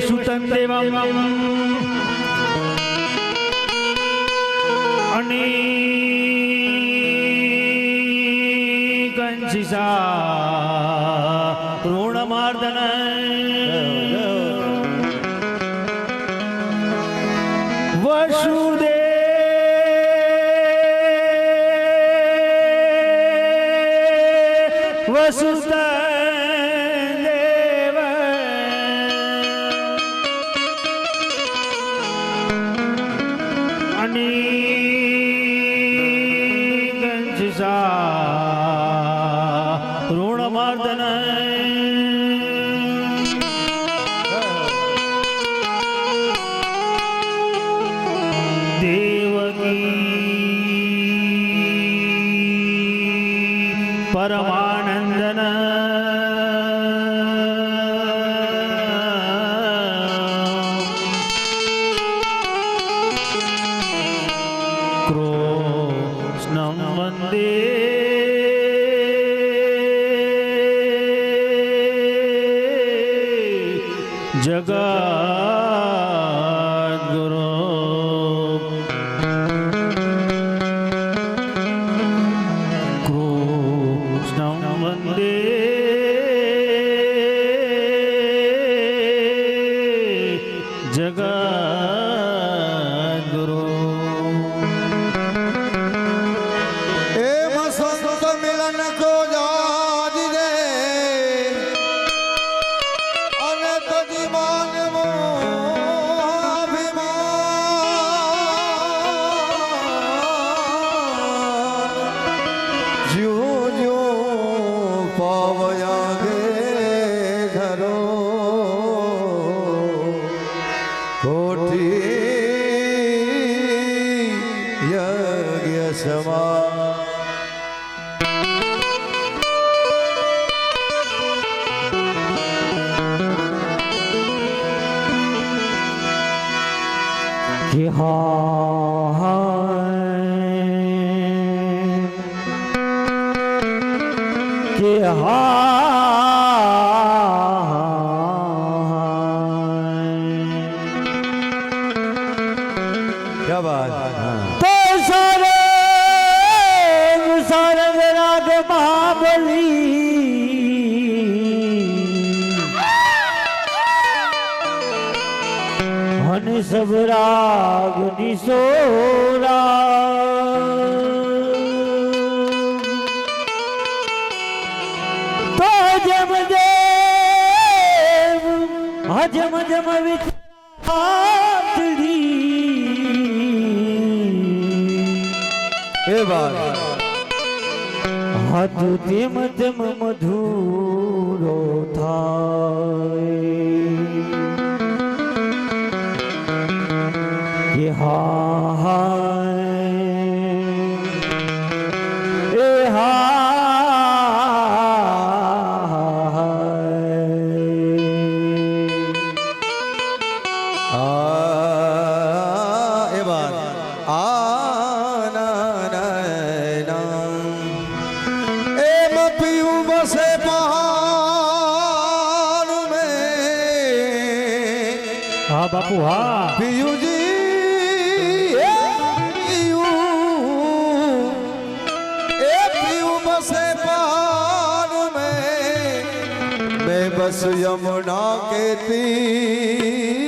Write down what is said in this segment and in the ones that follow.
સુતમ દેવમ અને ગંજિસા परमानंदन सब राग निशोरा तो जम देव हजम जम विचारी हाथ तिम तिम मधुरो था બાપુ હા પિયુજી એ પિયુ બસે પાર મે બસ યમુના કેતી.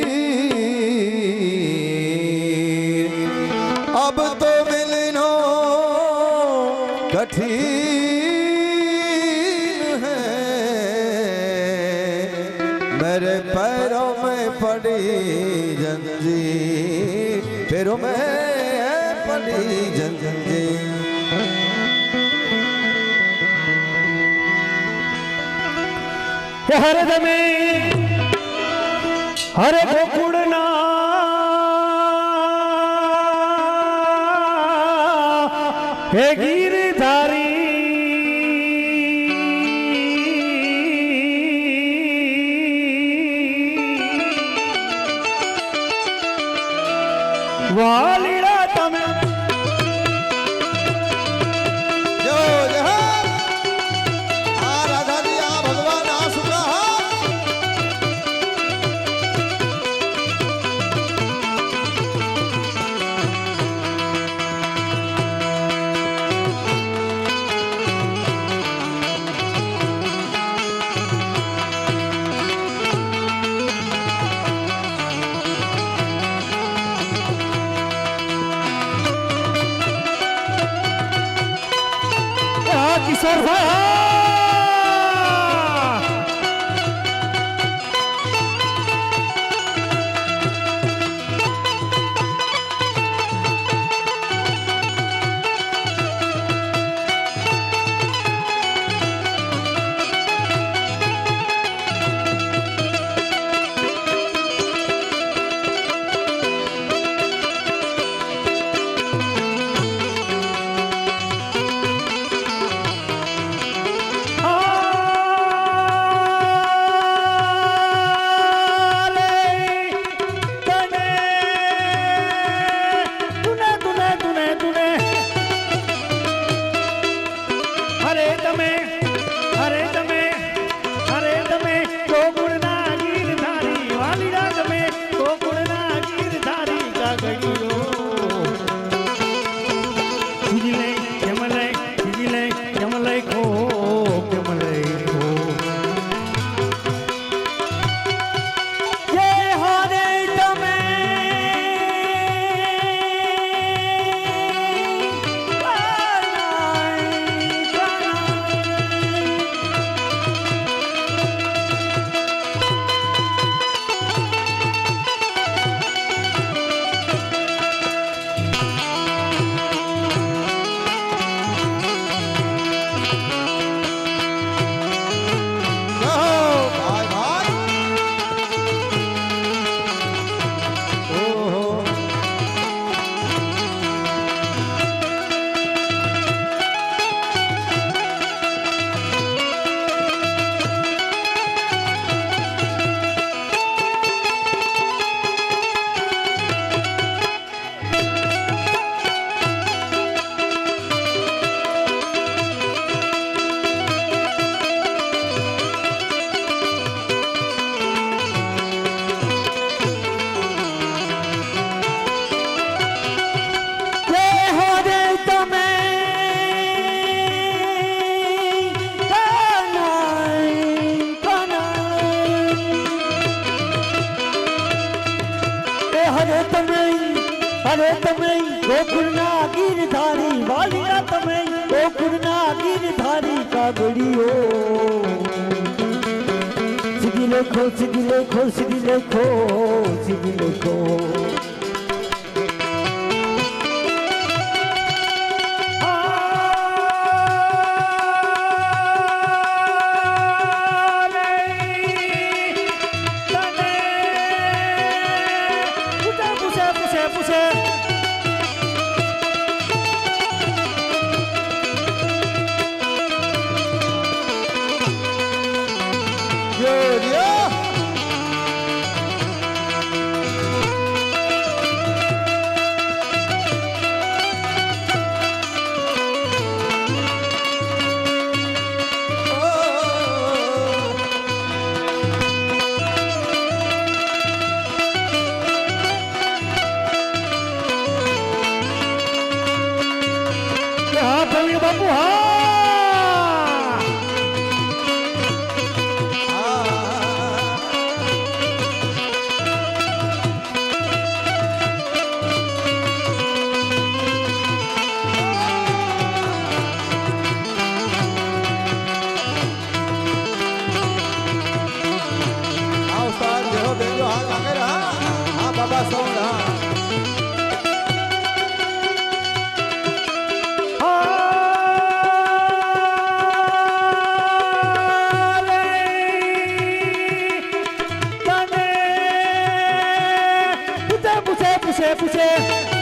पैरों में पली जंजे हरदमे हर गोकुड़ना हे गीत હરે તમે ગોકુળના ગીરધારી વાલિયા તમે ગોકુળના ગીરધારી કાગડીઓ. સીધી લેખો સીધી લેખો સીધી લેખો સીધી લેખો. é você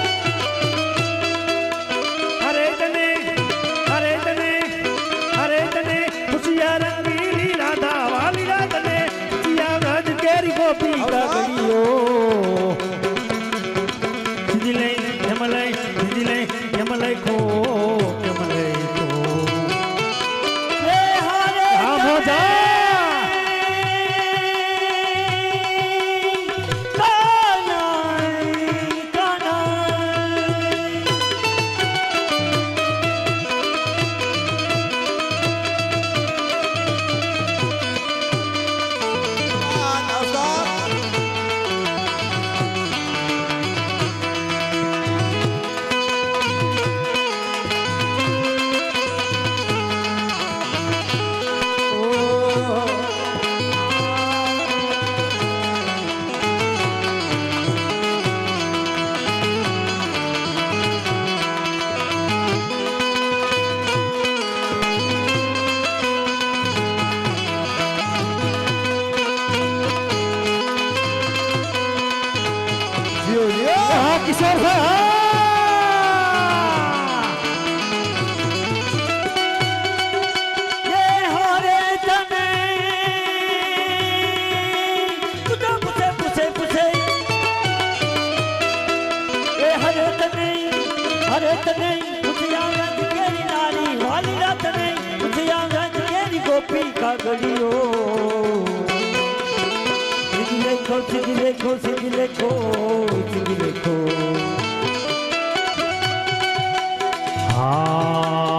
કાગળીઓ. સીધી લેખો સીધી લેખો સીધી લેખો સીધી લેખો. હા.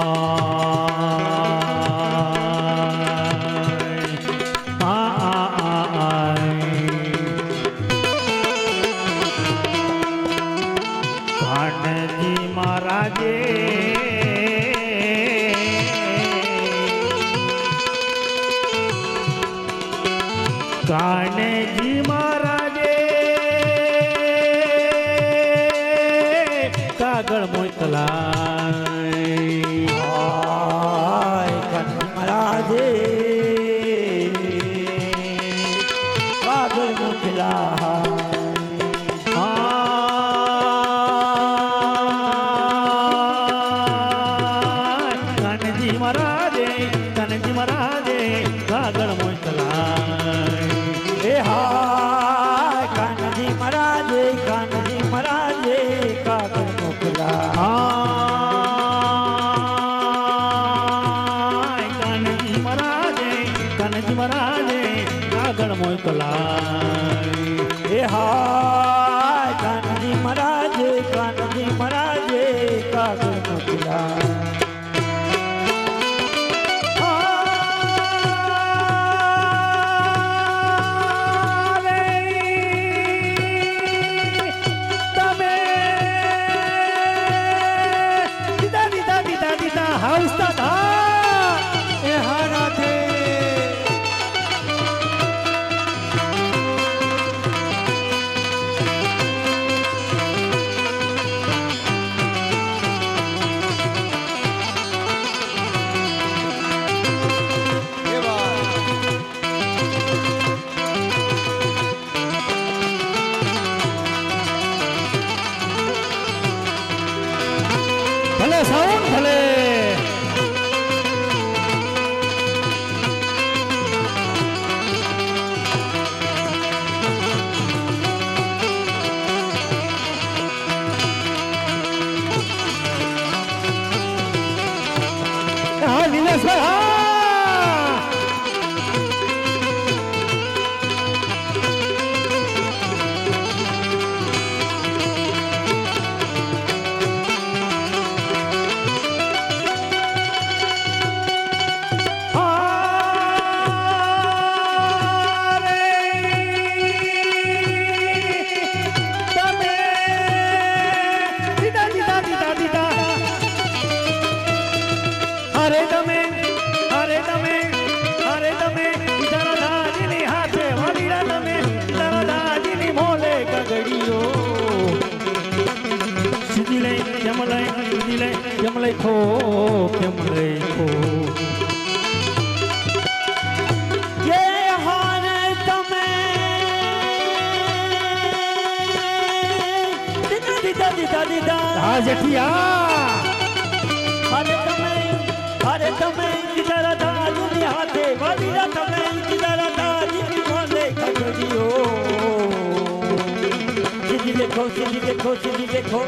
চলি দেখো চলি দেখো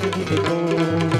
চলি দেখো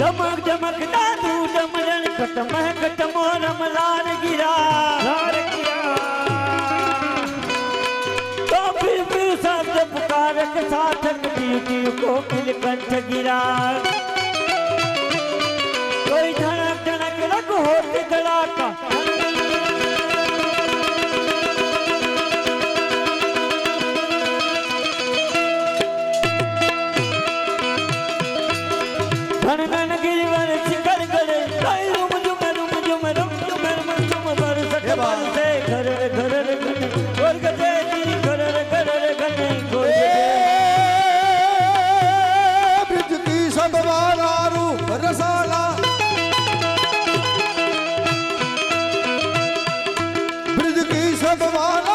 चमक डमक दादू डमरण कट महकट मोरम लार गिरा। लार गिरा। तो फिर फिर शब्द पुकारक साधक दीदी को फिर कंठ गिरा। कोई धड़क धड़क रख होते धड़ाका ભગવાન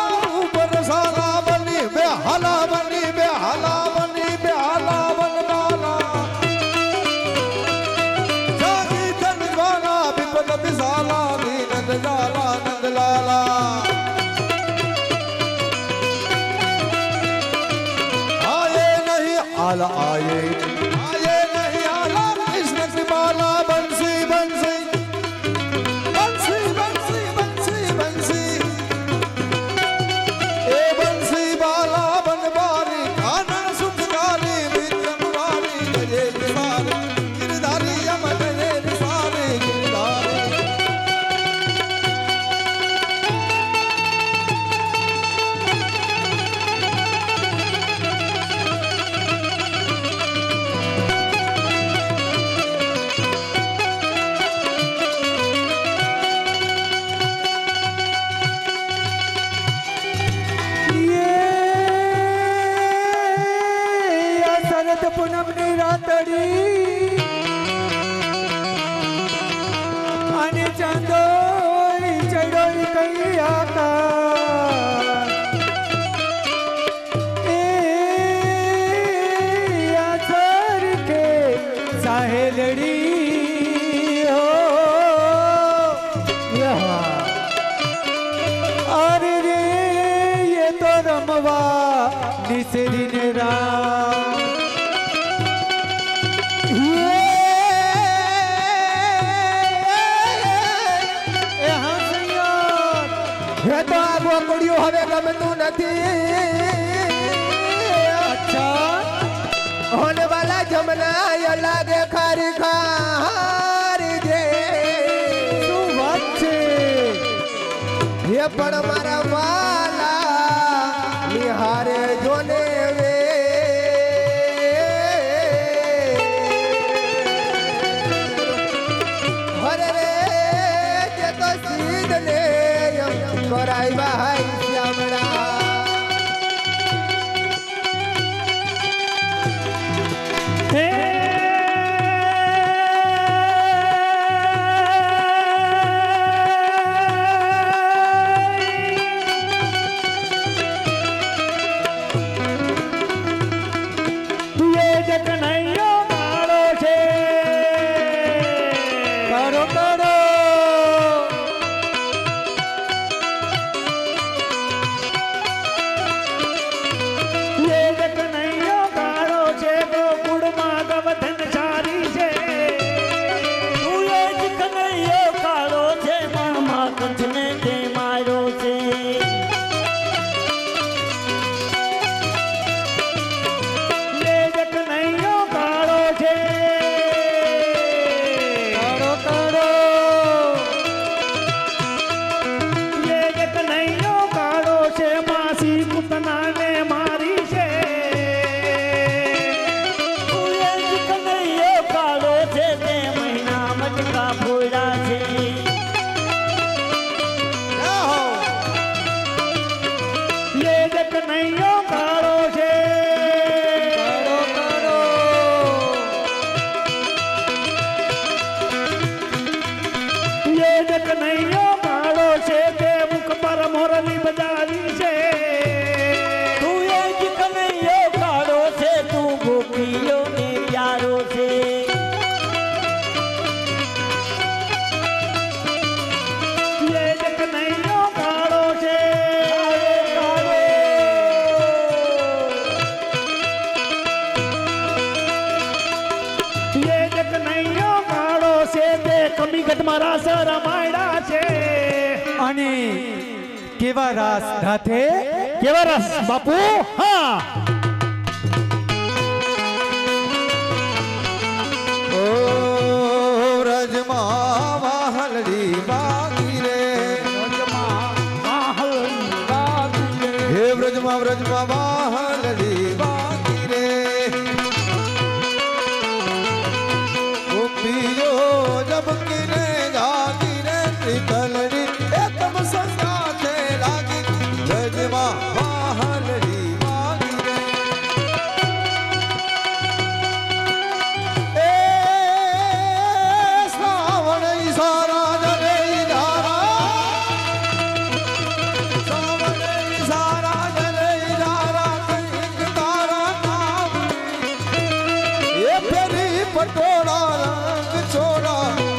હે તો આ ગોકળિયું હવે ગમતું નથી. અચ્છા. હોનવાલા જમના લાગે ખારી ખારી જે શું વાત છે? હે પણ મારા વાલ porra!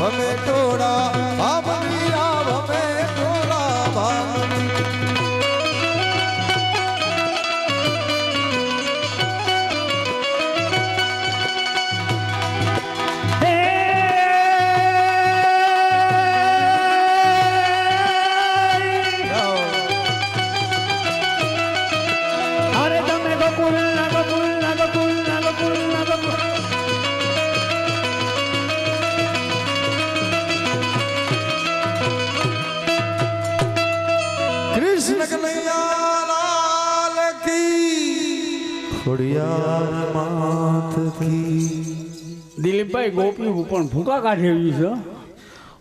અમે તો ભૂકા કાઢે એવી છે.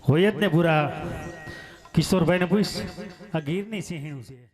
હોય જ ને પૂરા. કિશોરભાઈને પૂછ આ ગીરની સિંહણું છે.